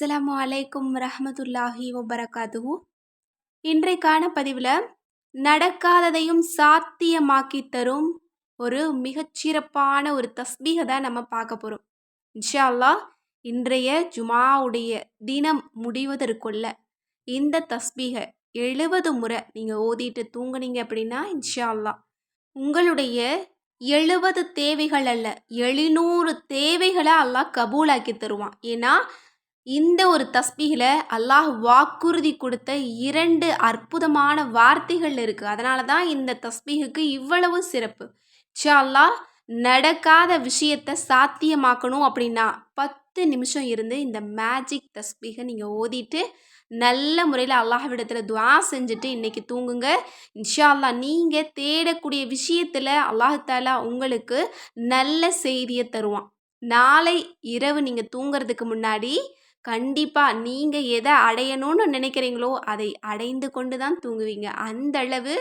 அஸ்லாம் வலைக்கும் ரஹமத்துல்லாஹி வபரகாத்துஹு. இன்றைக்கான பதிவில் நடக்காததையும் சாத்தியமாக்கி தரும் ஒரு மிகச்சிறப்பான ஒரு தஸ்பீகை தான் நம்ம பார்க்க போகிறோம் இன்ஷா அல்லாஹ் இன்றைய ஜுமாவுடைய தினம் முடிவதற்குள்ள இந்த தஸ்பீகை எழுபது முறை நீங்கள் ஓதிட்டு தூங்குனீங்க அப்படின்னா இன்ஷா அல்லா உங்களுடைய எழுபது தேவைகள் அல்ல எழுநூறு தேவைகளை அல்லாஹ் கபூலாக்கி தருவான். ஏன்னா இந்த ஒரு தஸ்பீகில் அல்லாஹ் வாக்குறுதி கொடுத்த இரண்டு அற்புதமான வார்த்தைகள் இருக்குது அதனால தான் இந்த தஸ்பீகுக்கு இவ்வளவு சிறப்பு. ஷா அல்லாஹ் நடக்காத விஷயத்தை சாத்தியமாக்கணும் அப்படின்னா பத்து நிமிஷம் இருந்து இந்த மேஜிக் தஸ்பீகை நீங்கள் ஓதிட்டு நல்ல முறையில் அல்லாஹ்விடத்தில் துவா செஞ்சுட்டு இன்றைக்கி தூங்குங்க. இன்ஷா அல்லாஹ் நீங்கள் தேடக்கூடிய விஷயத்தில் அல்லாஹாலா உங்களுக்கு நல்ல செய்தியை தருவான். நாளை இரவு நீங்கள் தூங்குறதுக்கு முன்னாடி கண்டிப்பாக நீங்கள் எதை அடையணும்னு நினைக்கிறீங்களோ அதை அடைந்து கொண்டு தான் தூங்குவீங்க. அந்த அளவு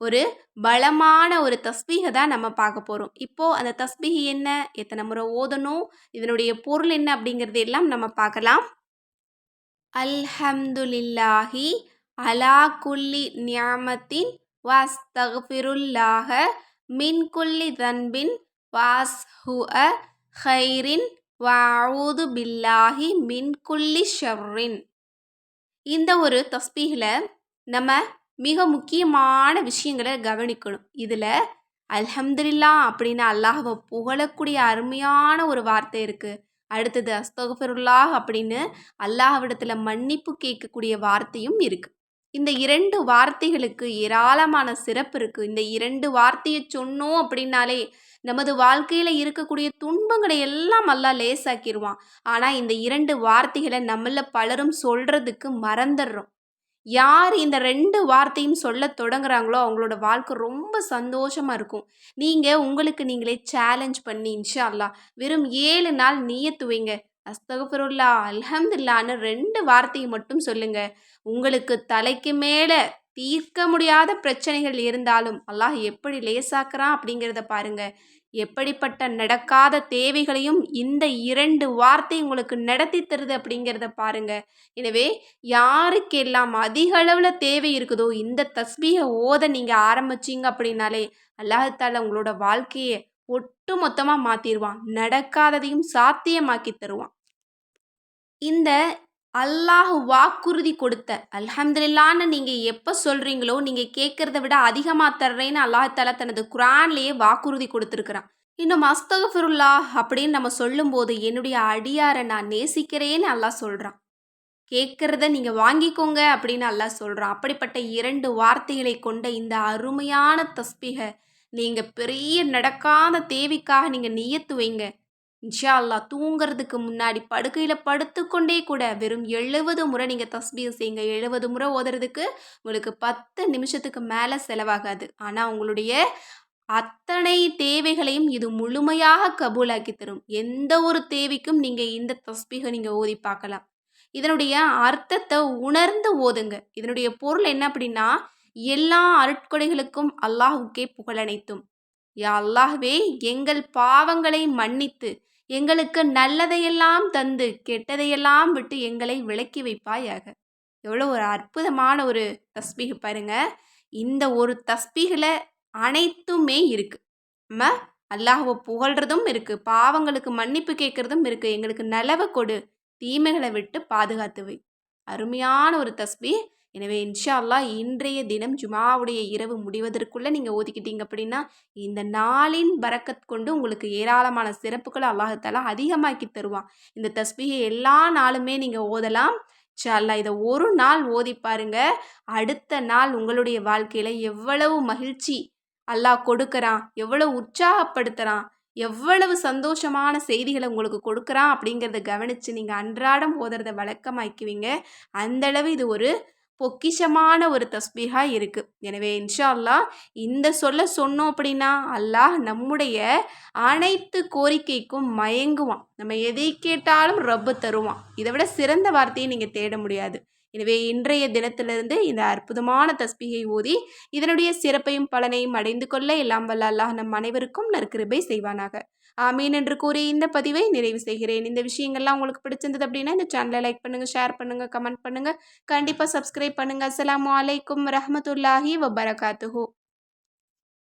ஒரு பலமான ஒரு தஸ்பீகை தான் நம்ம பார்க்க போகிறோம் இப்போது அந்த தஸ்பீக என்ன எத்தனை முறை ஓதணும் இதனுடைய பொருள் என்ன அப்படிங்கிறது எல்லாம் நம்ம பார்க்கலாம். அல்ஹம்துலில்லாஹி அலா குல்லி நியாமத்தின் வாஸ்தகுல்லாக மின் குல்லி தன்பின் வாஸ் ஹு அ ஹைரின் வாவூது பில்லாஹி மின் குல்லி ஷர்ரின். இந்த ஒரு தஸ்பீகில் நம்ம மிக முக்கியமான விஷயங்களை கவனிக்கணும். இதில் அல்ஹம்துல்லா அப்படின்னு அல்லாஹவை புகழக்கூடிய அருமையான ஒரு வார்த்தை இருக்குது அடுத்தது அஸ்தகுஃபருல்லாஹ் அப்படின்னு அல்லாஹ்விடத்தில் மன்னிப்பு கேட்கக்கூடிய வார்த்தையும் இருக்குது இந்த இரண்டு வார்த்தைகளுக்கு ஏராளமான சிறப்பு இருக்குது இந்த இரண்டு வார்த்தையை சொன்னோம் அப்படின்னாலே நமது வாழ்க்கையில் இருக்கக்கூடிய துன்பங்களை எல்லாம் நல்லா லேசாக்கிடுவான் ஆனால் இந்த இரண்டு வார்த்தைகளை நம்மள பலரும் சொல்கிறதுக்கு மறந்துடுறோம். யார் இந்த ரெண்டு வார்த்தையும் சொல்ல தொடங்குறாங்களோ அவங்களோட வாழ்க்கை ரொம்ப சந்தோஷமாக இருக்கும். நீங்கள் உங்களுக்கு நீங்களே சேலஞ்ச் பண்ணி இன்ஷா அல்லா வெறும் ஏழு நாள் நீயத்துவீங்க வைங்க. அல்ஹம்துல்லான்னு ரெண்டு வார்த்தையை மட்டும் சொல்லுங்க. உங்களுக்கு தலைக்கு மேலே தீர்க்க முடியாத பிரச்சனைகள் இருந்தாலும் அல்லாஹ் எப்படி லேசாக்குறான் அப்படிங்கிறத பாருங்க. எப்படிப்பட்ட நடக்காத தேவைகளையும் இந்த இரண்டு வார்த்தை உங்களுக்கு நடத்தி தருது அப்படிங்கிறத பாருங்க. எனவே யாருக்கெல்லாம் அதிக அளவில் தேவை இருக்குதோ இந்த தஸ்பீகை ஓத நீங்கள் ஆரம்பிச்சிங்க அப்படின்னாலே அல்லாஹால உங்களோட வாழ்க்கையை ஒட்டு மொத்தமாக மாற்றிடுவான் நடக்காததையும் சாத்தியமாக்கி தருவான். இந்த அல்லாஹ் வாக்குறுதி கொடுத்த. அல்ஹம்துலில்லான்னு நீங்கள் எப்போ சொல்கிறீங்களோ நீங்கள் கேட்குறத விட அதிகமாக தர்றேன்னு அல்லாஹால தனது குரான்லேயே வாக்குறுதி கொடுத்துருக்குறான். இன்னும் மஸ்தகஃபிருல்லா அப்படின்னு நம்ம சொல்லும்போது என்னுடைய அடியாரை நான் நேசிக்கிறேன்னு அல்லாஹ் சொல்கிறான் கேட்குறத நீங்கள் வாங்கிக்கோங்க அப்படின்னு அல்லாஹ் சொல்கிறான் அப்படிப்பட்ட இரண்டு வார்த்தைகளை கொண்ட இந்த அருமையான தஸ்பிகை நீங்கள் பெரிய நடக்காத தேவைக்காக நீங்கள் நியத்து வைங்க. இன்ஷா அல்லா தூங்குறதுக்கு முன்னாடி படுக்கையில் படுத்துக்கொண்டே கூட வெறும் எழுபது முறை நீங்கள் தஸ்பீர் செய்யுங்க எழுபது முறை ஓதுறதுக்கு உங்களுக்கு பத்து நிமிஷத்துக்கு மேலே செலவாகாது. ஆனால் உங்களுடைய அத்தனை தேவைகளையும் இது முழுமையாக கபூலாக்கி தரும். எந்த ஒரு தேவைக்கும் நீங்கள் இந்த தஸ்பீகை நீங்கள் ஓதி பார்க்கலாம். இதனுடைய அர்த்தத்தை உணர்ந்து ஓதுங்க. இதனுடைய பொருள் என்ன அப்படின்னா எல்லா அருட்கொடைகளுக்கும் அல்லாஹுக்கே புகழனைத்தும் யா அல்லாஹ்வே எங்கள் பாவங்களை மன்னித்து எங்களுக்கு நல்லதையெல்லாம் தந்து கெட்டதையெல்லாம் விட்டு எங்களை விலக்கி வைப்பாயாக. எவ்வளோ ஒரு அற்புதமான ஒரு தஸ்பீக பாருங்க. இந்த ஒரு தஸ்பீகில் அனைத்துமே இருக்குது நம்ம அல்லாஹுவை புகழ்கிறதும் இருக்குது பாவங்களுக்கு மன்னிப்பு கேட்குறதும் இருக்குது எங்களுக்கு நலவை கொடு தீமைகளை விட்டு பாதுகாத்து வை. அருமையான ஒரு தஸ்பீ எனவே இன்ஷா அல்லா இன்றைய தினம் ஜுமாவுடைய இரவு முடிவதற்குள்ளே நீங்கள் ஒதுக்கிட்டீங்க அப்படின்னா இந்த நாளின் பறக்கத் கொண்டு உங்களுக்கு ஏராளமான சிறப்புகளை அல்லாஹத்தாலா அதிகமாக்கி தருவான். இந்த தஸ்பிகை எல்லா நாளுமே நீங்கள் ஓதலாம். அல்லா இதை ஒரு நாள் ஓதி பாருங்க. அடுத்த நாள் உங்களுடைய வாழ்க்கையில் எவ்வளவு மகிழ்ச்சி அல்லாஹ் கொடுக்குறான் எவ்வளவு உற்சாகப்படுத்துகிறான் எவ்வளவு சந்தோஷமான செய்திகளை உங்களுக்கு கொடுக்குறான் அப்படிங்கிறத கவனித்து நீங்கள் அன்றாடம் ஓதுறத வழக்கமாக்குவீங்க. அந்தளவு இது ஒரு பொக்கிஷமான ஒரு தஸ்பீகாக இருக்குது எனவே இன்ஷா அல்லாஹ் இந்த சொல்ல சொன்னோம் அப்படின்னா அல்லாஹ் நம்முடைய அனைத்து கோரிக்கைக்கும் மயங்குவான். நம்ம எதை கேட்டாலும் ரப்பு தருவான். இதை விட சிறந்த வார்த்தையை நீங்கள் தேட முடியாது. எனவே இன்றைய தினத்திலிருந்து இந்த அற்புதமான தஸ்பிகை ஓதி இதனுடைய சிறப்பையும் பலனையும் அடைந்து கொள்ள எல்லாம் வல்ல அல்லாஹ் நம் அனைவருக்கும் நற்கிருபை செய்வானாக. ஆமீன் என்று கூறி இந்த பதிவை நிறைவு செய்கிறேன். இந்த விஷயங்கள்லாம் உங்களுக்கு பிடிச்சிருந்தது அப்படின்னா இந்த சேனலை லைக் பண்ணுங்கள் ஷேர் பண்ணுங்கள் கமெண்ட் பண்ணுங்கள் கண்டிப்பாக சப்ஸ்கிரைப் பண்ணுங்கள் அஸ்லாம் அலைக்கும் ரஹமத்துல்லாஹி வபரகாத்துஹூ.